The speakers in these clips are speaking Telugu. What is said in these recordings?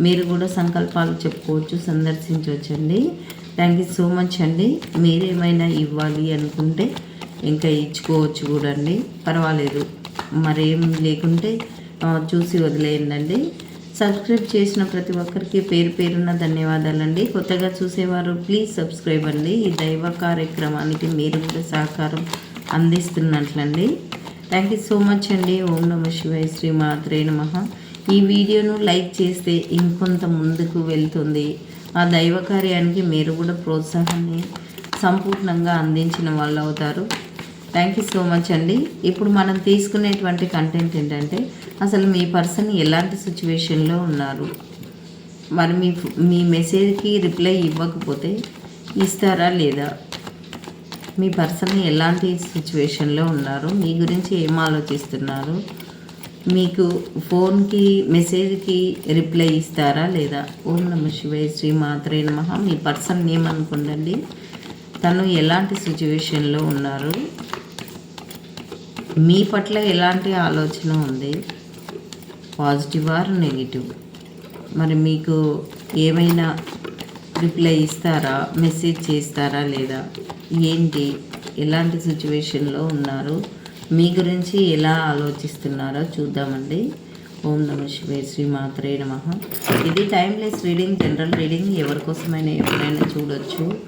మీరు కూడా సంకల్పాలు చెప్పుకోవచ్చు సందర్శించవచ్చండి. థ్యాంక్ యూ సో మచ్ అండి. మీరేమైనా ఇవ్వాలి అనుకుంటే ఇంకా ఇచ్చుకోవచ్చు కూడా అండి పర్వాలేదు. మరేం లేకుంటే చూసి వదిలేయండి సబ్స్క్రైబ్ చేసిన ప్రతి ఒక్కరికి పేరు పేరున్న ధన్యవాదాలండి. కొత్తగా చూసేవారు ప్లీజ్ సబ్స్క్రైబ్ అండి. ఈ దైవ కార్యక్రమానికి మీరు కూడా సహకారం అందిస్తున్నట్లండి. థ్యాంక్ యూ సో మచ్ అండి. ఓం నమ శివాయ శ్రీ మాత్రే నమ. ఈ వీడియోను లైక్ చేస్తే ఇంకొంత ముందుకు వెళ్తుంది. ఆ దైవ కార్యానికి మీరు కూడా ప్రోత్సాహాన్ని సంపూర్ణంగా అందించిన వాళ్ళు అవుతారు. థ్యాంక్ యూ సో మచ్ అండి. ఇప్పుడు మనం తీసుకునేటువంటి కంటెంట్ ఏంటంటే అసలు మీ పర్సన్ ఎలాంటి సిచ్యువేషన్లో ఉన్నారు? మరి మీ మీ మెసేజ్కి రిప్లై ఇవ్వకపోతే ఇస్తారా లేదా? మీ పర్సన్ ఎలాంటి సిచ్యువేషన్లో ఉన్నారు? మీ గురించి ఏం ఆలోచిస్తున్నారు? మీకు ఫోన్కి మెసేజ్కి రిప్లై ఇస్తారా లేదా? ఓం నమ శివాయ శ్రీ మాత్రే నమ. మీ పర్సన్ నేమ్ అనుకుండండి. తను ఎలాంటి సిచ్యువేషన్లో ఉన్నారు? మీ పట్ల ఎలాంటి ఆలోచన ఉంది? Positive or negative? మరి మీకు ఏమైనా రిప్లై ఇస్తారా? మెసేజ్ చేస్తారా లేదా? ఏంటి? ఎలాంటి సిచ్యువేషన్లో ఉన్నారు? మీ గురించి ఎలా ఆలోచిస్తున్నారో చూద్దామండి. ఓం నమ శివే శ్రీ మాత్రే నమ. ఇది టైమ్లెస్ రీడింగ్ జనరల్ రీడింగ్. ఎవరికోసమైనా ఎవరైనా చూడొచ్చు.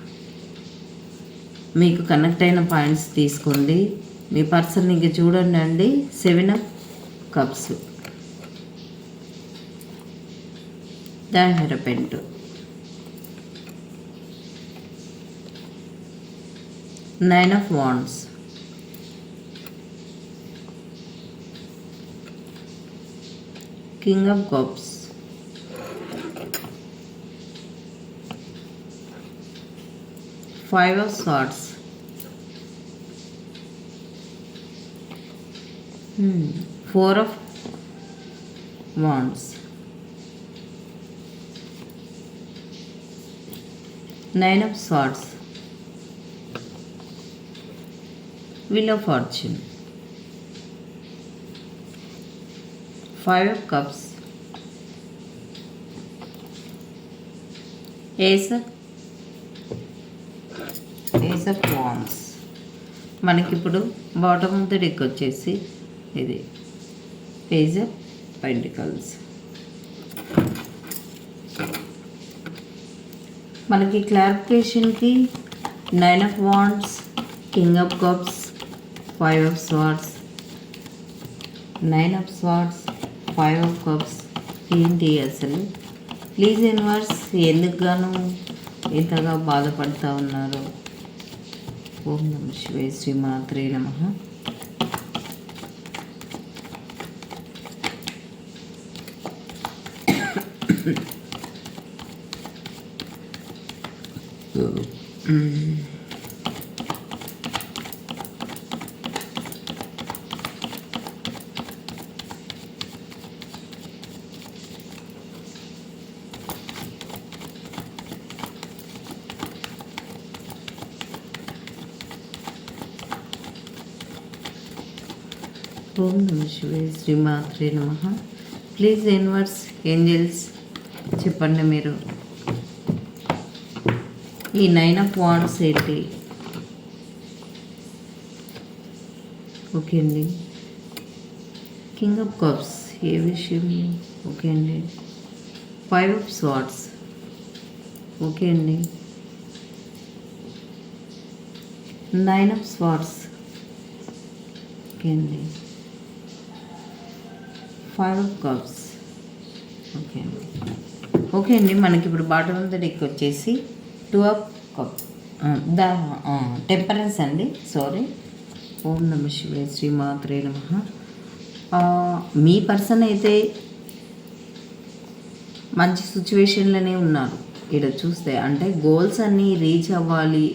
మీకు కనెక్ట్ అయిన పాయింట్స్ తీసుకోండి. మీ పర్సన్ ఇంక చూడండి అండి. Seven of cups. The hierophant nine of wands. king of cups. Five of swords. Hmm. Four of wands. Nine of swords. Wheel of fortune. Five of cups ace of ace of wands మనకి ఇప్పుడు బాటమ్ ఆఫ్ ద డెక్ వచ్చేసి ఇది. Page of pentacles. మనకి క్లారిఫికేషన్కి nine of wands king of cups five of swords. Nine of swords. Five of cups ఏంటి అసలు? ప్లీజ్ యూనివర్స్ ఎందుకు గాను ఇంతగా బాధపడుతూ ఉన్నారు? ఓం నమ శివాయ శ్రీ మాత్రే నమ. ఓం నమ శివాయ శ్రీ మాత్రే నమ. ప్లీజ్ ఎన్వర్స్ ఏంజల్స్ చెప్పండి మీరు. ఈ నైన్ ఆఫ్ వాండ్స్ ఏంటి? ఓకే అండి. కింగ్ ఆఫ్ కప్స్ ఏ విషయం? ఓకే అండి. ఫైవ్ ఆఫ్ స్వాట్స్ ఓకే అండి. నైన్ ఆఫ్ స్వాట్స్ ఓకే అండి. Five of cups. ఓకే. అండి ఓకే అండి మనకి ఇప్పుడు బాటమ్ ఆఫ్ ద డెక్ వచ్చేసి two of cup the temperance అండి సారీ. ఓం నమ శివే శ్రీ మాత్రే నమ. మీ పర్సన్ అయితే మంచి సిచ్యువేషన్లోనే ఉన్నారు. ఇక్కడ చూస్తే అంటే గోల్స్ అన్నీ రీచ్ అవ్వాలి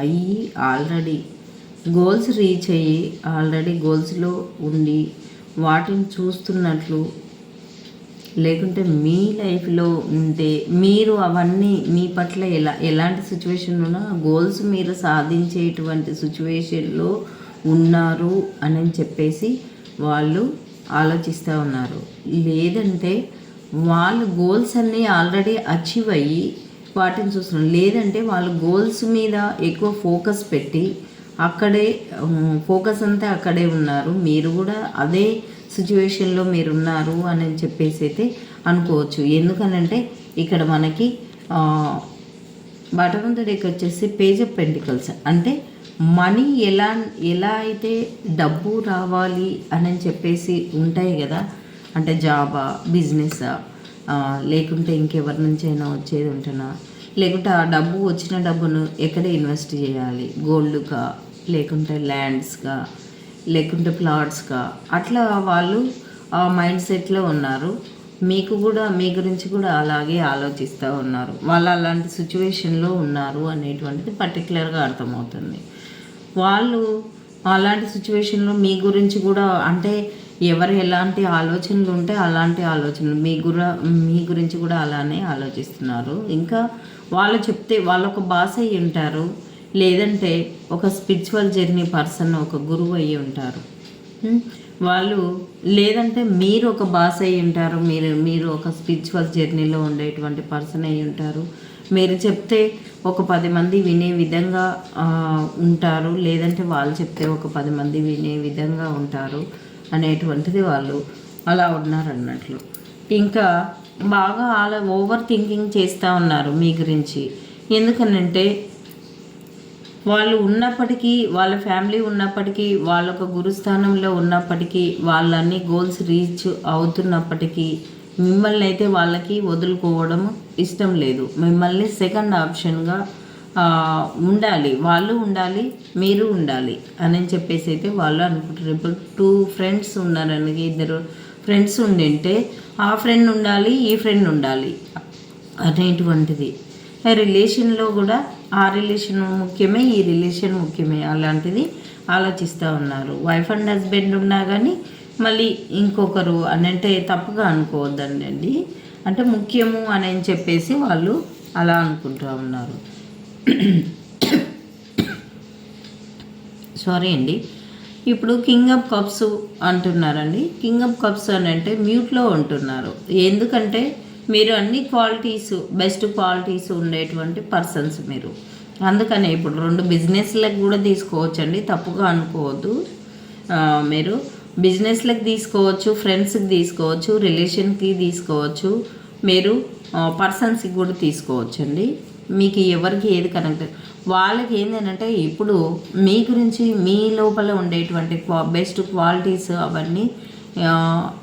అయ్యి ఆల్రెడీ గోల్స్ రీచ్ అయ్యి ఆల్రెడీ గోల్స్లో ఉండి వాటిని చూస్తున్నట్లు లేకుంటే మీ లైఫ్లో ఉంటే మీరు అవన్నీ మీ పట్ల ఎలా ఎలాంటి సిచ్యువేషన్ ఉన్నా గోల్స్ మీరు సాధించేటువంటి సిచ్యువేషన్లో ఉన్నారు అని చెప్పేసి వాళ్ళు ఆలోచిస్తూ ఉన్నారు. లేదంటే వాళ్ళ గోల్స్ అన్నీ ఆల్రెడీ అచీవ్ అయ్యి వాటిని చూస్తున్నారు. లేదంటే వాళ్ళ గోల్స్ మీద ఎక్కువ ఫోకస్ పెట్టి అక్కడే ఫోకస్ అంతా అక్కడే ఉన్నారు. మీరు కూడా అదే సిచ్యువేషన్లో మీరు ఉన్నారు అని చెప్పేసి అయితే అనుకోవచ్చు. ఎందుకనంటే ఇక్కడ మనకి బాటమ్ ఆఫ్ ద డేకి వచ్చేసి పేజ్ ఆఫ్ పెంటికల్స్. అంటే మనీ ఎలా ఎలా అయితే డబ్బు రావాలి అని చెప్పేసి ఉంటాయి కదా. అంటే జాబా బిజినెస్ లేకుంటే ఇంకెవరి నుంచి అయినా వచ్చేది ఉంటున్నా లేకుంటే ఆ డబ్బు వచ్చిన డబ్బును ఎక్కడ ఇన్వెస్ట్ చేయాలి? గోల్డ్కా లేకుంటే ల్యాండ్స్గా లేకుంటే ప్లాట్స్గా అట్లా వాళ్ళు ఆ మైండ్ సెట్లో ఉన్నారు. మీకు కూడా మీ గురించి కూడా అలాగే ఆలోచిస్తూ ఉన్నారు. వాళ్ళు అలాంటి సిచ్యువేషన్లో ఉన్నారు అనేటువంటిది పర్టికులర్గా అర్థమవుతుంది. వాళ్ళు అలాంటి సిచ్యువేషన్లో మీ గురించి కూడా అంటే ఎవరు ఎలాంటి ఆలోచనలు ఉంటే అలాంటి ఆలోచనలు మీ గుర మీ గురించి కూడా అలానే ఆలోచిస్తున్నారు. ఇంకా వాళ్ళు చెప్తే వాళ్ళు ఒక బాస్ అయ్యి ఉంటారు లేదంటే ఒక స్పిరిచువల్ జర్నీ పర్సన్ ఒక గురువు అయ్యి ఉంటారు. వాళ్ళు లేదంటే మీరు ఒక బాస్ అయ్యి ఉంటారు మీరు మీరు ఒక స్పిరిచువల్ జర్నీలో ఉండేటువంటి పర్సన్ అయ్యి ఉంటారు. మీరు చెప్తే ఒక పది మంది వినే విధంగా ఉంటారు. లేదంటే వాళ్ళు చెప్తే ఒక పది మంది వినే విధంగా ఉంటారు అనేటువంటిది వాళ్ళు అలా ఉన్నారు అన్నట్లు ఇంకా బాగా అలా ఓవర్ థింకింగ్ చేస్తూ ఉన్నారు మీ గురించి. ఎందుకనంటే వాళ్ళు ఉన్నప్పటికీ వాళ్ళ ఫ్యామిలీ ఉన్నప్పటికీ వాళ్ళ ఒక గురుస్థానంలో ఉన్నప్పటికీ వాళ్ళన్ని గోల్స్ రీచ్ అవుతున్నప్పటికీ మిమ్మల్ని అయితే వాళ్ళకి వదులుకోవడం ఇష్టం లేదు. మిమ్మల్ని సెకండ్ ఆప్షన్గా ఉండాలి. వాళ్ళు ఉండాలి మీరు ఉండాలి అని చెప్పేసి అయితే వాళ్ళు అనుకుంటారు ఇప్పుడు టూ ఫ్రెండ్స్ ఉన్నారని ఇద్దరు ఫ్రెండ్స్ ఉండింటే ఆ ఫ్రెండ్ ఉండాలి ఈ ఫ్రెండ్ ఉండాలి అనేటువంటిది. రిలేషన్లో కూడా ఆ రిలేషన్ ముఖ్యమే ఈ రిలేషన్ ముఖ్యమే అలాంటిది ఆలోచిస్తూ ఉన్నారు. వైఫ్ అండ్ హస్బెండ్ ఉన్నా కానీ మళ్ళీ ఇంకొకరు అని అంటే తప్పుగా అనుకోవద్దండి. అంటే ముఖ్యము అని చెప్పేసి వాళ్ళు అలా అనుకుంటూ ఉన్నారు. సారీ అండి. ఇప్పుడు కింగ్ ఆఫ్ కప్స్ అంటున్నారండి. కింగ్ ఆఫ్ కప్స్ అని అంటే మ్యూట్లో ఉంటున్నారు. ఎందుకంటే మీరు అన్ని క్వాలిటీస్ బెస్ట్ క్వాలిటీస్ ఉండేటువంటి పర్సన్స్ మీరు. అందుకనే ఇప్పుడు రెండు బిజినెస్లకు కూడా తీసుకోవచ్చండి తప్పుగా అనుకోవద్దు. మీరు బిజినెస్లకు తీసుకోవచ్చు ఫ్రెండ్స్కి తీసుకోవచ్చు రిలేషన్కి తీసుకోవచ్చు మీరు పర్సన్స్కి కూడా తీసుకోవచ్చు అండి మీకు ఎవరికి ఏది కనెక్ట్ వాళ్ళకి ఏంటంటే ఇప్పుడు మీ గురించి మీ లోపల ఉండేటువంటి బెస్ట్ క్వాలిటీస్ అవన్నీ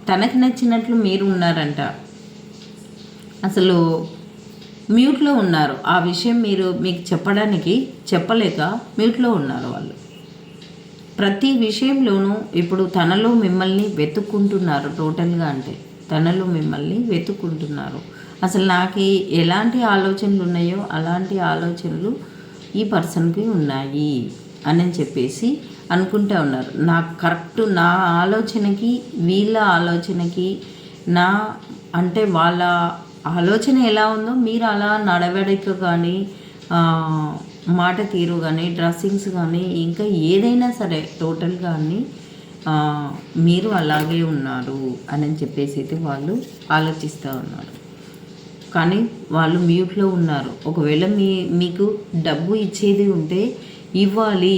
తనకి నచ్చినట్లు మీరు ఉన్నారంట. అసలు మ్యూట్లో ఉన్నారు. ఆ విషయం మీరు మీకు చెప్పడానికి చెప్పలేక మ్యూట్లో ఉన్నారు వాళ్ళు. ప్రతి విషయంలోనూ ఇప్పుడు తనలో మిమ్మల్ని వెతుక్కుంటున్నారు టోటల్గా అంటే. తనలో మిమ్మల్ని వెతుక్కుంటున్నారు. అసలు నాకు ఎలాంటి ఆలోచనలు ఉన్నాయో అలాంటి ఆలోచనలు ఈ పర్సన్కి ఉన్నాయి అని చెప్పేసి అనుకుంటూ ఉన్నారు. నాకు కరెక్ట్ నా ఆలోచనకి వీళ్ళ ఆలోచనకి నా అంటే వాళ్ళ ఆలోచన ఎలా ఉందో మీరు అలా నడవడిక కానీ మాట తీరు కానీ డ్రెస్సింగ్స్ కానీ ఇంకా ఏదైనా సరే టోటల్ కానీ మీరు అలాగే ఉన్నారు అని చెప్పేసి అయితే వాళ్ళు ఆలోచిస్తూ ఉన్నారు. కానీ వాళ్ళు మ్యూట్లో ఉన్నారు. ఒకవేళ మీ మీకు డబ్బు ఇచ్చేది ఉంటే ఇవ్వాలి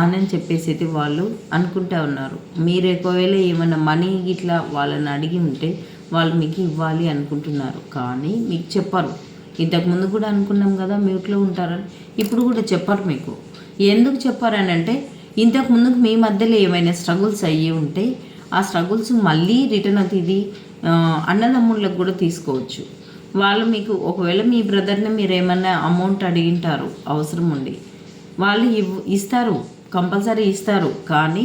అని చెప్పేసి అయితే వాళ్ళు అనుకుంటా ఉన్నారు. మీరు ఒకవేళ ఏమైనా మనీ ఇట్లా వాళ్ళని అడిగి ఉంటే వాళ్ళు మీకు ఇవ్వాలి అనుకుంటున్నారు. కానీ మీకు చెప్పరు. ఇంతకుముందు కూడా అనుకున్నాం కదా మ్యూట్లో ఉంటారని. ఇప్పుడు కూడా చెప్పరు మీకు. ఎందుకు చెప్పారని అంటే ఇంతకు ముందుకు మీ మధ్యలో ఏమైనా స్ట్రగుల్స్ అయ్యి ఉంటే ఆ స్ట్రగుల్స్ మళ్ళీ రిటర్న్ అది అన్నదమ్ముళ్ళకు కూడా తీసుకోవచ్చు. వాళ్ళు మీకు ఒకవేళ మీ బ్రదర్ని మీరు ఏమన్నా అమౌంట్ అడిగింటారు అవసరం ఉండి వాళ్ళు ఇవ్ ఇస్తారు. కంపల్సరీ ఇస్తారు. కానీ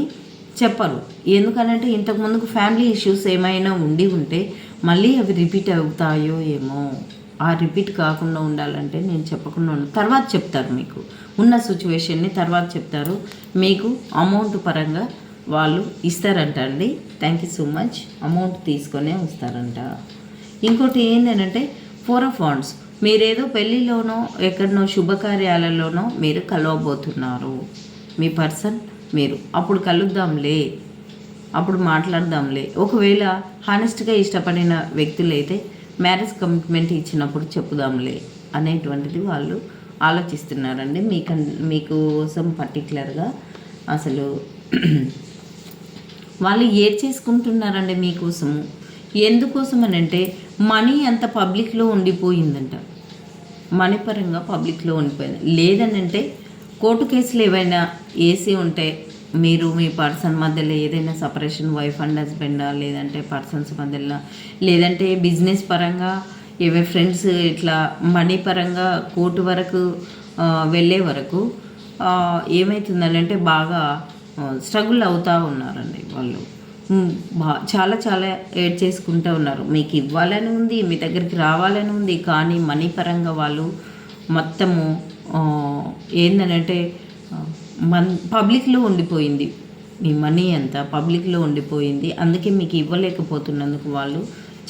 చెప్పరు. ఎందుకనంటే ఇంతకు ముందుకు ఫ్యామిలీ ఇష్యూస్ ఏమైనా ఉండి ఉంటే మళ్ళీ అవి రిపీట్ అవుతాయో ఏమో. ఆ రిపీట్ కాకుండా ఉండాలంటే నేను చెప్పకుండా ఉన్నాను తర్వాత చెప్తారు మీకు. ఉన్న సిచ్యువేషన్ని తర్వాత చెప్తారు. మీకు అమౌంట్ పరంగా వాళ్ళు ఇస్తారంట అండి thank you so much amount తీసుకొనే వస్తారంట. ఇంకోటి ఏంటంటే ఫోర్ ఆఫ్ వాండ్స్ మీరేదో పెళ్ళిలోనో ఎక్కడనో శుభకార్యాలలోనో మీరు కలవబోతున్నారు. మీ పర్సన్ మీరు. అప్పుడు కలుద్దాంలే. అప్పుడు మాట్లాడదాంలే. ఒకవేళ హానెస్ట్గా ఇష్టపడిన వ్యక్తులైతే మ్యారేజ్ కమిట్మెంట్ ఇచ్చినప్పుడు చెప్పుదాంలే అనేటువంటిది వాళ్ళు ఆలోచిస్తున్నారండి. మీకు మీకోసం పర్టికులర్గా అసలు వాళ్ళు ఏడ్ చేసుకుంటున్నారండి మీకోసము? ఎందుకోసం అని అంటే మనీ అంత పబ్లిక్లో ఉండిపోయిందంట. మనీ పరంగా పబ్లిక్లో ఉండిపోయింది. లేదని అంటే కోర్టు కేసులు ఏవైనా వేసి ఉంటే మీరు మీ పర్సన్ మధ్యలో ఏదైనా సపరేషన్ వైఫ్ అండ్ హస్బెండా లేదంటే పర్సన్స్ మధ్యలో లేదంటే బిజినెస్ పరంగా ఏవే ఫ్రెండ్స్ ఇట్లా మనీ పరంగా కోర్టు వరకు వెళ్ళే వరకు ఏమవుతుందని ఏమవుతుందంటే బాగా స్ట్రగుల్ అవుతూ ఉన్నారండి వాళ్ళు. బా చాలా చాలా ఏడ్ చేసుకుంటూ ఉన్నారు. మీకు ఇవ్వాలని ఉంది మీ దగ్గరికి రావాలని ఉంది కానీ మనీ పరంగా వాళ్ళు మొత్తము ఏంటనంటే ఏందనంటే మన్ పబ్లిక్లో ఉండిపోయింది. మీ మనీ అంతా పబ్లిక్లో ఉండిపోయింది. అందుకే మీకు ఇవ్వలేకపోతున్నందుకు వాళ్ళు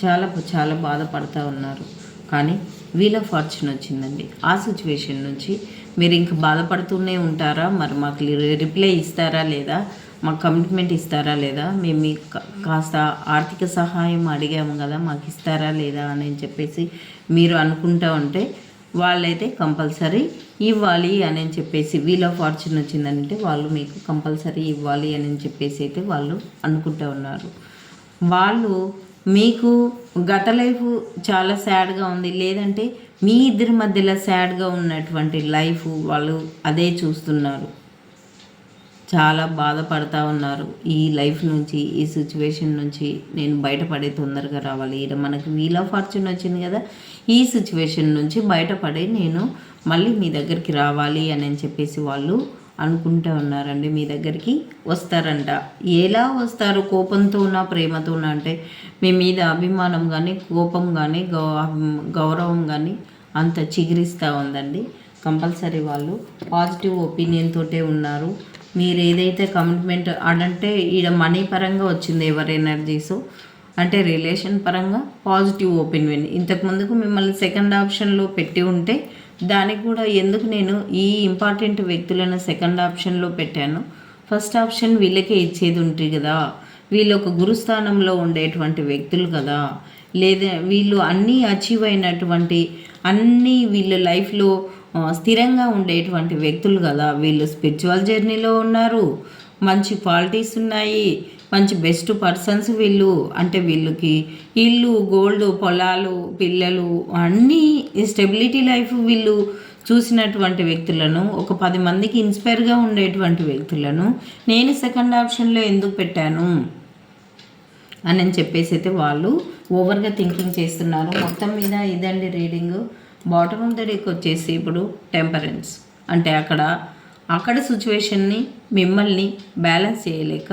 చాలా చాలా బాధపడుతూ ఉన్నారు. కానీ వీల్ ఆఫ్ ఫార్చ్యూన్ వచ్చిందండి. ఆ సిచ్యువేషన్ నుంచి మీరు ఇంక బాధపడుతూనే ఉంటారా? మరి మాకు రిప్లై ఇస్తారా లేదా? మాకు కమిట్మెంట్ ఇస్తారా లేదా? మేము మీకు కాస్త ఆర్థిక సహాయం అడిగాము కదా మాకు ఇస్తారా లేదా అని చెప్పేసి మీరు అనుకుంటా ఉంటే వాళ్ళైతే కంపల్సరీ ఇవ్వాలి అని చెప్పేసి వీల్ ఆఫ్ ఫార్చ్యూన్ వచ్చిందంటే వాళ్ళు మీకు కంపల్సరీ ఇవ్వాలి అని చెప్పేసి అయితే వాళ్ళు అనుకుంటూ ఉన్నారు. వాళ్ళు మీకు గత లైఫ్ చాలా సాడ్గా ఉంది. లేదంటే మీ ఇద్దరి మధ్యలో సాడ్గా ఉన్నటువంటి లైఫ్ వాళ్ళు అదే చూస్తున్నారు. చాలా బాధపడతా ఉన్నారు. ఈ లైఫ్ నుంచి ఈ సిచ్యువేషన్ నుంచి నేను బయటపడే తొందరగా రావాలి. ఇక్కడ మనకి వీల్ ఆఫ్ ఫార్చ్యూన్ వచ్చింది కదా ఈ సిచ్యువేషన్ నుంచి బయటపడి నేను మళ్ళీ మీ దగ్గరికి రావాలి అని అని చెప్పేసి వాళ్ళు అనుకుంటూ ఉన్నారండి. మీ దగ్గరికి వస్తారంట. ఎలా వస్తారు? కోపంతో ఉన్నా ప్రేమతో ఉన్నా అంటే మీ మీద అభిమానం కానీ కోపం కానీ గౌ గౌరవం కానీ అంత చిగురిస్తూ ఉందండి. కంపల్సరీ వాళ్ళు పాజిటివ్ ఒపీనియన్ తోటే ఉన్నారు. మీరు ఏదైతే కమిట్మెంట్ అంటే ఈడ మనీ పరంగా వచ్చింది ఎవరి ఎనర్జీస్? అంటే రిలేషన్ పరంగా పాజిటివ్ ఒపీనియన్. ఇంతకు ముందుకు మిమ్మల్ని సెకండ్ ఆప్షన్లో పెట్టి ఉంటే దానికి కూడా ఎందుకు నేను ఈ ఇంపార్టెంట్ వ్యక్తులను సెకండ్ ఆప్షన్లో పెట్టాను? ఫస్ట్ ఆప్షన్ వీళ్ళకే ఇచ్చేది ఉంటుంది కదా వీళ్ళు ఒక గురుస్థానంలో ఉండేటువంటి వ్యక్తులు కదా. లేదా వీళ్ళు అన్నీ అచీవ్ అయినటువంటి అన్నీ వీళ్ళ లైఫ్లో స్థిరంగా ఉండేటువంటి వ్యక్తులు కదా. వీళ్ళు స్పిరిచువల్ జర్నీలో ఉన్నారు మంచి క్వాలిటీస్ ఉన్నాయి మంచి బెస్ట్ పర్సన్స్ వీళ్ళు. అంటే వీళ్ళకి ఇల్లు గోల్డ్ పొలాలు పిల్లలు అన్నీ స్టెబిలిటీ లైఫ్ వీళ్ళు చూసినటువంటి వ్యక్తులను ఒక పది మందికి ఇన్స్పైర్గా ఉండేటువంటి వ్యక్తులను నేను సెకండ్ ఆప్షన్లో ఎందుకు పెట్టాను? అని అని చెప్పేసి అయితే వాళ్ళు ఓవర్గా థింకింగ్ చేస్తున్నారు. మొత్తం మీద ఇదండి రీడింగ్. బాటమ్ ఆఫ్ ద డేకి వచ్చేసి ఇప్పుడు టెంపరెన్స్ అంటే అక్కడ అక్కడ సిచ్యువేషన్ని మిమ్మల్ని బ్యాలెన్స్ చేయలేక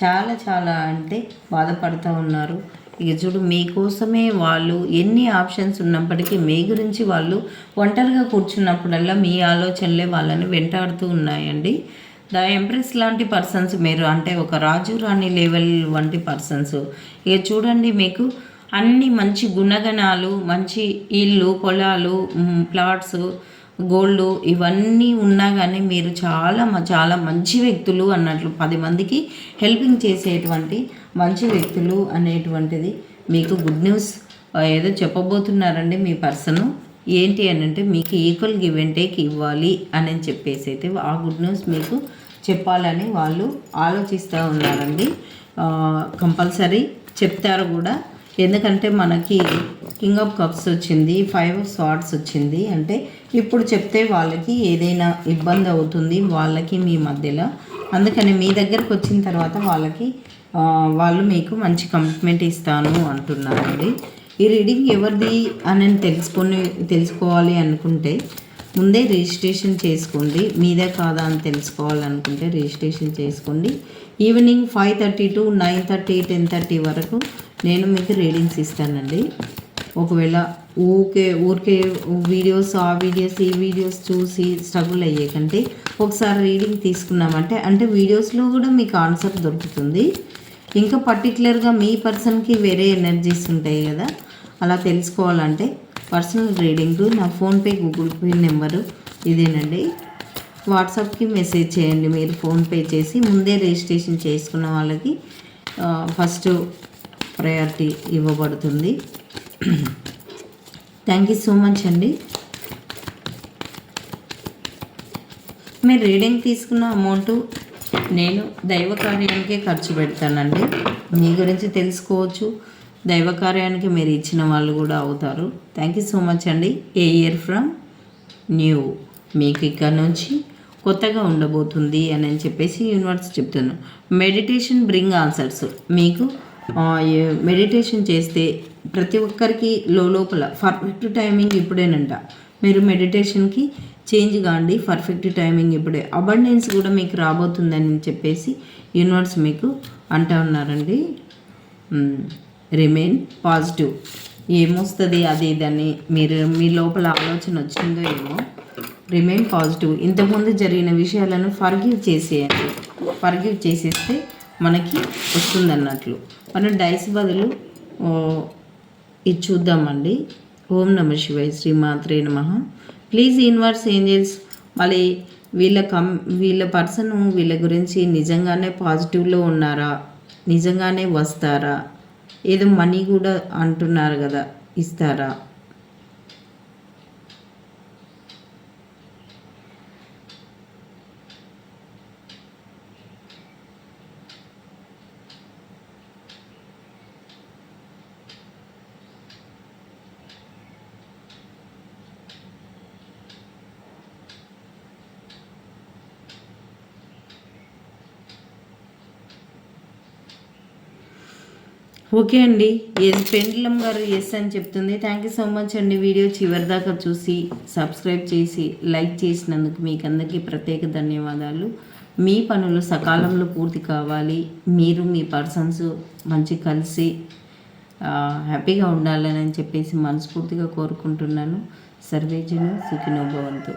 చాలా చాలా అంటే బాధపడుతూ ఉన్నారు. ఇక చూడు మీకోసమే వాళ్ళు ఎన్ని ఆప్షన్స్ ఉన్నప్పటికీ మీ గురించి వాళ్ళు ఒంటరిగా కూర్చున్నప్పుడల్లా మీ ఆలోచనలే వాళ్ళని వెంటాడుతూ ఉన్నాయండి. ద ఎంప్రెస్ లాంటి పర్సన్స్ మీరు అంటే ఒక రాజు రాణి లెవెల్ వంటి పర్సన్స్ ఇక చూడండి మీకు అన్ని మంచి గుణగణాలు మంచి ఇల్లు పొలాలు ప్లాట్స్ గోల్డ్ ఇవన్నీ ఉన్నా కానీ మీరు చాలా మ- చాలా మంచి వ్యక్తులు అన్నట్లు పది మందికి హెల్పింగ్ చేసేటువంటి మంచి వ్యక్తులు అనేటువంటిది మీకు గుడ్ న్యూస్. ఏదో చెప్పబోతున్నారండి మీ పర్సన్. ఏంటి అని అంటే మీకు ఈక్వల్ గివ్ అండ్ టేక్ ఇవ్వాలి అని చెప్పేసి అయితే ఆ గుడ్ న్యూస్ మీకు చెప్పాలని వాళ్ళు ఆలోచిస్తూ ఉన్నారండి. కంపల్సరీ చెప్తారు కూడా. ఎందుకంటే మనకి కింగ్ ఆఫ్ కప్స్ వచ్చింది ఫైవ్ ఆఫ్ స్వార్డ్స్ వచ్చింది. అంటే ఇప్పుడు చెప్తే వాళ్ళకి ఏదైనా ఇబ్బంది అవుతుంది వాళ్ళకి మీ మధ్యలో. అందుకని మీ దగ్గరకు వచ్చిన తర్వాత వాళ్ళకి వాళ్ళు మీకు మంచి కమిట్మెంట్ ఇస్తాను అంటున్నారండి. ఈ రీడింగ్ ఎవరిది అని తెలుసుకొని తెలుసుకోవాలి అనుకుంటే ముందే రిజిస్ట్రేషన్ చేసుకోండి. మీదే కాదా అని తెలుసుకోవాలనుకుంటే రిజిస్ట్రేషన్ చేసుకోండి. Evening five thirty to nine thirty ten thirty వరకు నేను మీకు రీడింగ్స్ ఇస్తానండి. ఒకవేళ ఊకే ఊరికే వీడియోస్ ఆ వీడియోస్ ఈ వీడియోస్ చూసి స్ట్రగుల్ అయ్యే కంటే ఒకసారి రీడింగ్ తీసుకున్నామంటే అంటే వీడియోస్లో కూడా మీకు ఆన్సర్ దొరుకుతుంది. ఇంకా పర్టికులర్గా మీ పర్సన్కి వేరే ఎనర్జీస్ ఉంటాయి కదా అలా తెలుసుకోవాలంటే పర్సనల్ రీడింగ్ నా ఫోన్పే గూగుల్ పే నెంబరు ఇదేనండి. వాట్సాప్కి మెసేజ్ చేయండి మీరు ఫోన్పే చేసి ముందే రిజిస్ట్రేషన్ చేసుకున్న వాళ్ళకి ఫస్ట్ ప్రయారిటీ ఇవ్వబడుతుంది. థ్యాంక్ యూ సో మచ్ అండి. మీరు రీడింగ్ తీసుకున్న అమౌంట్ నేను దైవ కార్యానికే ఖర్చు పెడతానండి. మీ గురించి తెలుసుకోవచ్చు. దైవ కార్యానికి మీరు ఇచ్చిన వాళ్ళు కూడా అవుతారు. థ్యాంక్ యూ సో మచ్ అండి. ఏ ఇయర్ ఫ్రమ్ న్యూ మీకు ఇక్కడ నుంచి కొత్తగా ఉండబోతుంది అని అని చెప్పేసి యూనివర్స్ చెప్తున్నాను. మెడిటేషన్ బ్రింగ్ ఆన్సర్స్ మీకు మెడిటేషన్ చేస్తే ప్రతి ఒక్కరికి లోపల పర్ఫెక్ట్ టైమింగ్ ఇప్పుడేనంట. మీరు మెడిటేషన్కి చేంజ్ కాండి పర్ఫెక్ట్ టైమింగ్ ఇప్పుడే. అబండెన్స్ కూడా మీకు రాబోతుందని చెప్పేసి యూనివర్స్ మీకు అంటూ ఉన్నారండి. రిమైన్ పాజిటివ్ ఏమొస్తుంది అది ఇదని మీరు మీ లోపల ఆలోచన వచ్చిందో ఏమో. రిమైన్ పాజిటివ్ ఇంతకుముందు జరిగిన విషయాలను ఫర్గివ్ చేసేయండి. ఫర్గివ్ చేసేస్తే మనకి వస్తుందన్నట్లు. మనం డైస్ బదులు ఇది చూద్దామండి. ఓం నమ శివాయ శ్రీమాత్రే నమ. ప్లీజ్ ఇన్వర్స్ ఏంజల్స్ మళ్ళీ వీళ్ళ కం వీళ్ళ పర్సన్ వీళ్ళ గురించి నిజంగానే పాజిటివ్లో ఉన్నారా? నిజంగానే వస్తారా? ఏదో మనీ కూడా అంటున్నారు కదా ఇస్తారా? ఓకే అండి. ఎస్ పెండ్లం గారు ఎస్ అని చెప్తుంది. థ్యాంక్ యూ సో మచ్ అండి. వీడియో చివరి దాకా చూసి సబ్స్క్రైబ్ చేసి లైక్ చేసినందుకు మీకు అందరికీ ప్రత్యేక ధన్యవాదాలు. మీ పనులు సకాలంలో పూర్తి కావాలి. మీరు మీ పర్సన్స్ మంచి కలిసి హ్యాపీగా ఉండాలని చెప్పేసి మనస్ఫూర్తిగా కోరుకుంటున్నాను. సర్వేజను సుఖినో భవంతు